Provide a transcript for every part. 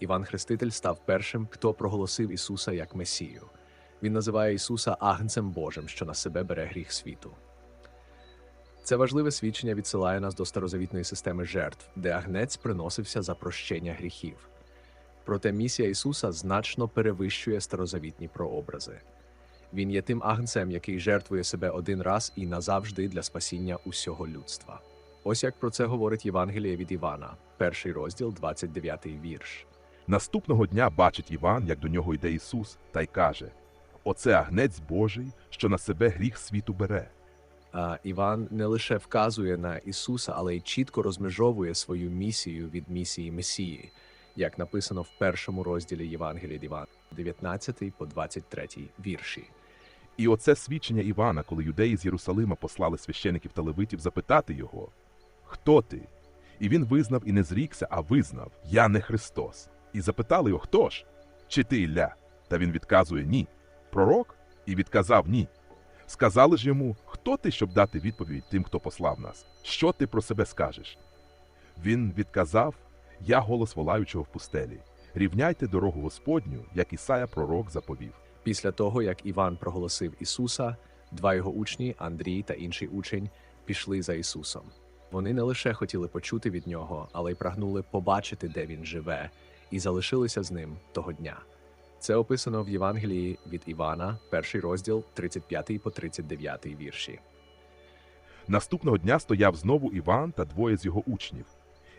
Іван Хреститель став першим, хто проголосив Ісуса як Месію. Він називає Ісуса Агнцем Божим, що на себе бере гріх світу. Це важливе свідчення відсилає нас до старозавітної системи жертв, де агнець приносився за прощення гріхів. Проте місія Ісуса значно перевищує старозавітні прообрази. Він є тим агнцем, який жертвує себе один раз і назавжди для спасіння усього людства. Ось як про це говорить Євангеліє від Івана, перший розділ, 29 вірш. Наступного дня бачить Іван, як до нього йде Ісус, та й каже: Оце агнець Божий, що на себе гріх світу бере. А Іван не лише вказує на Ісуса, але й чітко розмежовує свою місію від місії Месії, як написано в першому розділі Євангелія Івана, 19 по 23 вірші. І оце свідчення Івана, коли юдеї з Єрусалима послали священиків та левитів запитати його: Хто ти? І він визнав і не зрікся, а визнав: Я не Христос. І запитали його, хто ж? Чи ти Ілля? Та він відказує ні. Пророк? І відказав ні. Сказали ж йому, хто ти, щоб дати відповідь тим, хто послав нас? Що ти про себе скажеш? Він відказав: Я голос волаючого в пустелі. Рівняйте дорогу Господню, як Ісая пророк заповів. Після того, як Іван проголосив Ісуса, два його учні, Андрій та інший учень, пішли за Ісусом. Вони не лише хотіли почути від нього, але й прагнули побачити, де він живе, і залишилися з ним того дня. Це описано в Євангелії від Івана, перший розділ, 35 по 39 вірші. Наступного дня стояв знову Іван та двоє з його учнів.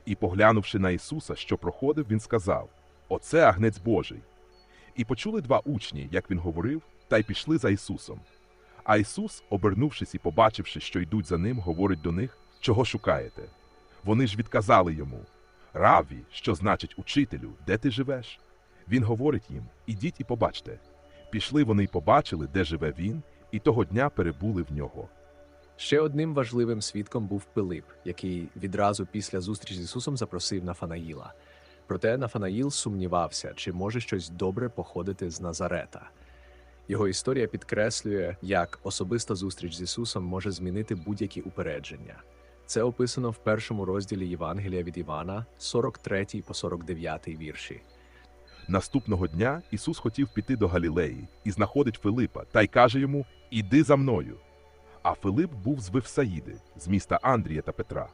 І, поглянувши на Ісуса, що проходив, він сказав: Оце агнець Божий. І почули два учні, як він говорив, та й пішли за Ісусом. А Ісус, обернувшись і побачивши, що йдуть за ним, говорить до них, чого шукаєте. Вони ж відказали йому: Раві, що значить учителю, де ти живеш? Він говорить їм: Ідіть і побачте. Пішли вони й побачили, де живе він, і того дня перебули в нього. Ще одним важливим свідком був Пилип, який відразу після зустрічі з Ісусом запросив Нафанаїла. Проте Нафанаїл сумнівався, чи може щось добре походити з Назарета. Його історія підкреслює, як особиста зустріч з Ісусом може змінити будь-які упередження. Це описано в першому розділі Євангелія від Івана, 43 по 49 вірші. Наступного дня Ісус хотів піти до Галілеї і знаходить Филипа та й каже йому: Іди за мною. А Филип був з Вифсаїди, з міста Андрія та Петра.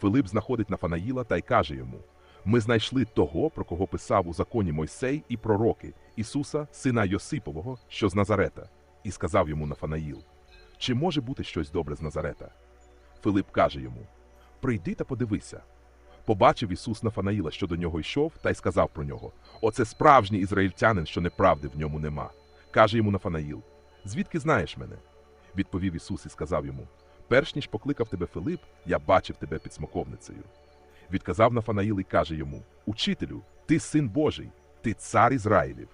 Филип знаходить Нафанаїла та й каже йому: Ми знайшли того, про кого писав у законі Мойсей і пророки, Ісуса, сина Йосипового, що з Назарета, і сказав йому Нафанаїл: Чи може бути щось добре з Назарета? Филип каже йому: Прийди та подивися. Побачив Ісус Нафанаїла, що до нього йшов, та й сказав про нього: Оце справжній ізраїльтянин, що неправди в ньому нема. Каже йому Нафанаїл: Звідки знаєш мене? Відповів Ісус і сказав йому: Перш ніж покликав тебе Филип, я бачив тебе під смоковницею. Відказав Нафанаїл і каже йому: Учителю, ти син Божий, ти цар Ізраїлів.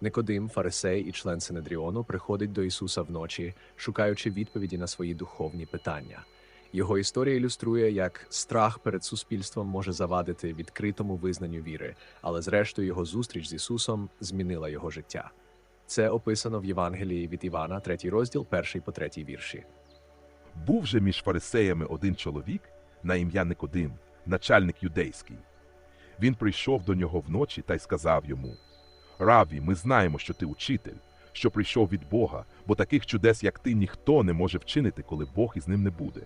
Никодим, фарисей і член Синедріону, приходить до Ісуса вночі, шукаючи відповіді на свої духовні питання. Його історія ілюструє, як страх перед суспільством може завадити відкритому визнанню віри, але зрештою його зустріч з Ісусом змінила його життя. Це описано в Євангелії від Івана, третій розділ, перший по третій вірші. Був же між фарисеями один чоловік на ім'я Никодим, начальник юдейський. Він прийшов до нього вночі та й сказав йому: Раві, ми знаємо, що ти учитель, що прийшов від Бога, бо таких чудес, як ти, ніхто не може вчинити, коли Бог із ним не буде.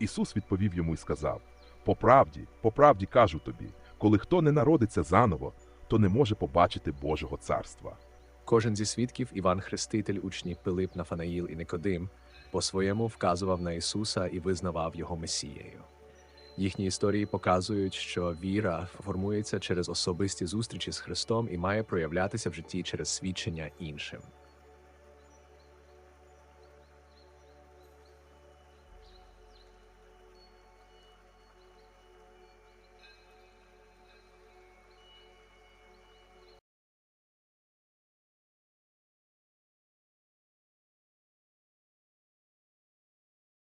Ісус відповів йому і сказав: По правді, по правді кажу тобі, коли хто не народиться заново, то не може побачити Божого царства. Кожен зі свідків Іван Хреститель, учні Пилип, Нафанаїл і Никодим по-своєму вказував на Ісуса і визнавав його Месією. Їхні історії показують, що віра формується через особисті зустрічі з Христом і має проявлятися в житті через свідчення іншим.